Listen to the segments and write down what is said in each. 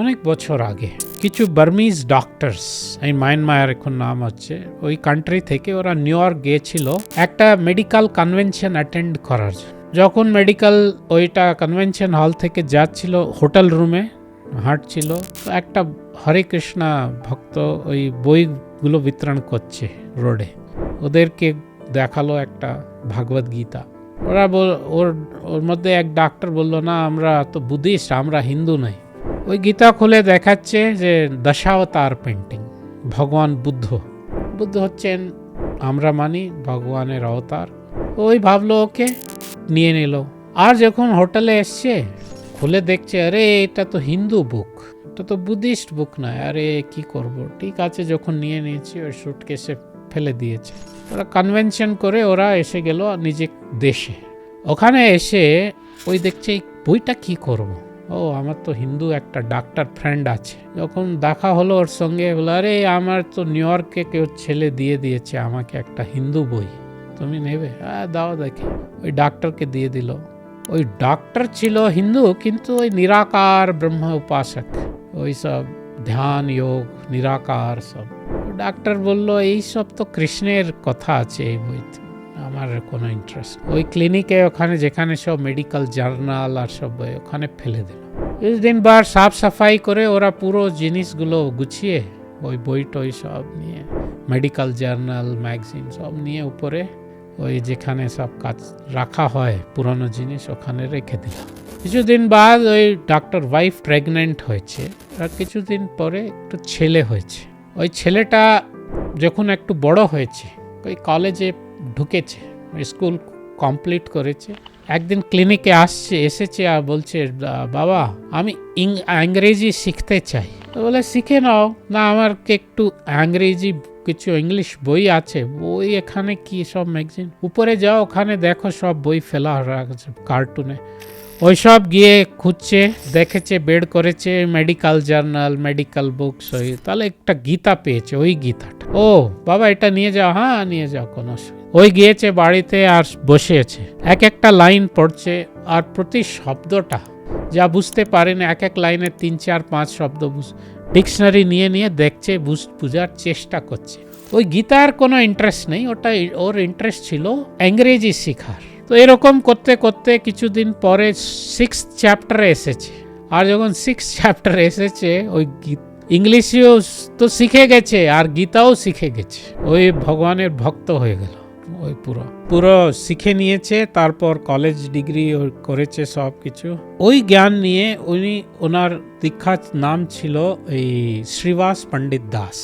অনেক বছর আগে কিছু বার্মিজ ডক্টরস, এই মায়ানমার এখন নাম হচ্ছে, ওই কান্ট্রি থেকে ওরা নিউ ইয়র্ক গিয়েছিল একটা মেডিকেল কনভেনশন অ্যাটেন্ড করার জন্য। যখন মেডিকেল ওইটা কনভেনশন হল থেকে যাচ্ছিল হোটেল রুমে হাঁটছিল, তো একটা হরে কৃষ্ণা ভক্ত ওই বইগুলো বিতরণ করছে রোডে। ওদেরকে দেখাল একটা ভাগবত গীতা। ওরা বল ওর ওর মধ্যে এক ডাক্তার বলল, না, আমরা তো বুদ্ধিস্ট আমরা হিন্দু নই। ওই গীতা খুলে দেখাচ্ছে যে দশাবতার পেন্টিং ভগবান বুদ্ধ। বুদ্ধ হচ্ছেন আমরা মানি ভগবানের অবতার। ওই ভাবলো, ওকে, নিয়ে নিল। আর যখন হোটেলে এসছে, খুলে দেখছে, আরে, এটা তো হিন্দু বুক এটা তো বুদ্ধিস্ট বুক নয়। আরে, কি করব? ঠিক আছে, যখন নিয়ে নিয়েছি, ওই সুটকেসে ফেলে দিয়েছে। ওরা কনভেনশন করে ওরা এসে গেল নিজে দেশে। ওখানে এসে ওই দেখছে বইটা কি করব। ও, আমার তো হিন্দু একটা ডাক্তার ফ্রেন্ড আছে। যখন দেখা হলো ওর সঙ্গে, বলে, আরে, আমার তো নিউ ইয়র্কে কেউ ছেলে দিয়ে দিয়েছে, আমাকে একটা হিন্দু বই, তুমি নেবে? হ্যাঁ দাও দেখি। ওই ডাক্তারকে দিয়ে দিল। ওই ডাক্তার ছিল হিন্দু, কিন্তু ওই নিরাকার ব্রহ্ম উপাসক, ওই সব ধ্যান, যোগ, নিরাকার সব। ডাক্তার বলল, এই সব তো কৃষ্ণের কথা আছে এই বইতে। আমার কোনো ইন্টারেস্ট ওই ক্লিনিকে ওখানে যেখানে সব মেডিকেল জার্নাল আর সব, ওখানে ফেলে দিল। দিন বার সাফ সাফাই করে ওরা পুরো জিনিসগুলো গুছিয়ে, ওই বই টই সব নিয়ে মেডিকেল জার্নাল ম্যাগজিন সব নিয়ে উপরে, ওই যেখানে সব কাজ রাখা হয়, পুরনো জিনিস ওখানে রেখে দিলাম কিছুদিন বাদ ওই ডাক্তার ওয়াইফ প্রেগনেন্ট হয়েছে, আর কিছুদিন পরে একটু ছেলে হয়েছে। ওই ছেলেটা যখন একটু বড় হয়েছে, ওই কলেজে ঢুকেছে, স্কুল কমপ্লিট করেছে। একদিন ক্লিনিকে আসছে, এসেছে আর বলছে বাবা, আমি ইংরেজি শিখতে চাই। বলে, শিখে নাও। না, আমার একটু ইংরেজি, কিছু ইংলিশ বই আছে। বই এখানে কি সব ম্যাগজিন? উপরে যাও, ওখানে দেখো সব বই ফেলা রাখছে কার্টুনে। ওইসব গিয়ে খুঁজছে, দেখেছে বেড করেছে, মেডিকেল জার্নাল, মেডিকেল বুকস, ওই, তাহলে একটা গীতা পেয়েছে, ওই গীতাটা। ও, বাবা, এটা নিয়ে যাও। হ্যাঁ নিয়ে যাও, কোনো ওই গিয়েছে বাড়িতে আর বসে আছে এক একটা লাইন পড়ছে আর প্রতি শব্দটা, যা বুঝতে পারে না এক এক লাইনে তিন, চার, পাঁচ শব্দ বুঝ ডিকশনারি নিয়ে নিয়ে দেখছে, বুঝ বুঝার চেষ্টা করছে। ওই গীতার কোনো ইন্টারেস্ট নেই ওটা ওর ইন্টারেস্ট ছিল ইংরেজি শেখার। তো এরকম করতে করতে কিছুদিন পরে সিক্স চ্যাপ্টারে এসেছে। আর যখন সিক্স চ্যাপ্টার এসেছে, ওই ইংলিশেও তো শিখে গেছে আর গীতাও শিখে গেছে। ওই ভগবানের ভক্ত হয়ে গেল। ওই পুরো। পুরো শিখে নিয়েছে, তারপর কলেজ ডিগ্রি করেছে সব কিছু। ওই জ্ঞান নিয়ে উনি, ওনার দীক্ষার নাম ছিল এই শ্রীবাস পণ্ডিত দাস।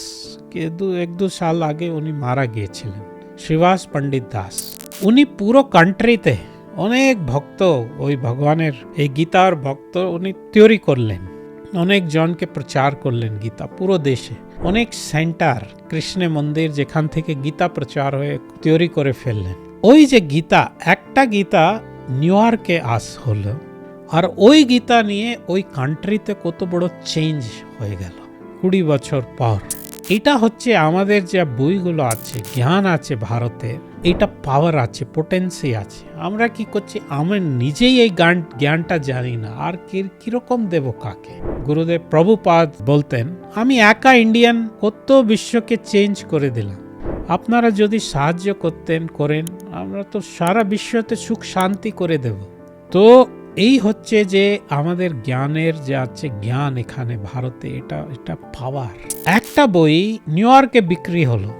দু, এক দু সাল আগে উনি মারা গিয়েছিলেন, শ্রীবাস পণ্ডিত দাস। উনি পুরো কান্ট্রিতে অনেক ভক্ত, ওই ভগবানের, এই গীতার ভক্ত উনি তৈরি করলেন। অনেক জনকে প্রচার করলেন গীতা, পুরো দেশে। অনেক সেন্টার কৃষ্ণ মন্দির যেখান থেকে গীতা প্রচার হয়ে তৈরি করে ফেললেন। ওই যে গীতা, একটা গীতা নিউ ইয়র্কে আস হলো, আর ওই গীতা নিয়ে ওই কান্ট্রিতে কত বড় চেঞ্জ হয়ে গেল। কুড়ি বছর পর। এটা হচ্ছে আমাদের যে বইগুলো আছে, জ্ঞান আছে ভারতে, এটা পাওয়ার আছে পোটেন্সি আছে। আমরা কি করছি? আমরা নিজেই এই গান, জ্ঞানটা জানি না। আর কীরকম দেব কাকে? গুরুদেব প্রভুপাদ বলতেন, আমি একা ইন্ডিয়ান কত বিশ্বকে চেঞ্জ করে দিলাম। আপনারা যদি সাহায্য করতেন, করেন, আমরা তো সারা বিশ্বতে সুখ শান্তি করে দেব। তো এই হচ্ছে যে আমাদের জ্ঞানের যে আছে জ্ঞান এখানে ভারতে, এটা এটা পাওয়ার একটা বই নিউ ইয়র্কে বিক্রি হলো।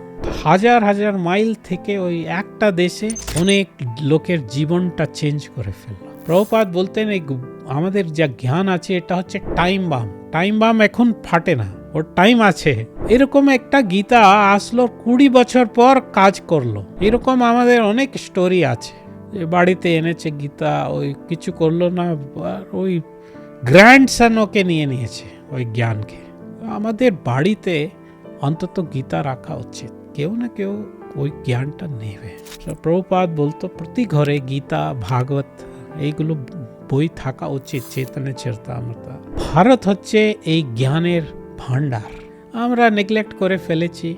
হাজার হাজার মাইল থেকে ওই একটা দেশে অনেক লোকের জীবনটা চেঞ্জ করে ফেলল। প্রভুপাত বলতেন, এই আমাদের যা জ্ঞান আছে, এটা হচ্ছে টাইম বাম টাইম বাম এখন ফাটে না, ওর টাইম আছে। এরকম একটা গীতা আসলো কুড়ি বছর পর কাজ করল। এরকম আমাদের অনেক স্টোরি আছে। বাড়িতে এনেছে গীতা, ওই কিছু করল না ওই গ্র্যান্ড সান ওকে নিয়ে নিয়েছে, ওই জ্ঞানকে। আমাদের বাড়িতে অন্তত গীতা রাখা উচিত। কেউ না কেউ ওই জ্ঞানটা নেবে। প্রভুপাত বলতো, প্রতি ঘরে গীতা, ভাগবত, এইগুলো বই থাকা উচিত, চেতনে চেরতামতা ভারত হচ্ছে এই জ্ঞানের ভাণ্ডার। আমরা নেগলেক্ট করে ফেলেছি।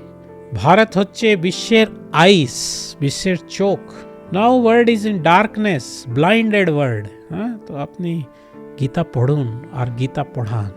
ভারত হচ্ছে বিশ্বের আইস, বিশ্বের চোখ। Now world is in darkness blinded world হ্যাঁ তো আপনি গীতা পড়ুন আর গীতা পড়ান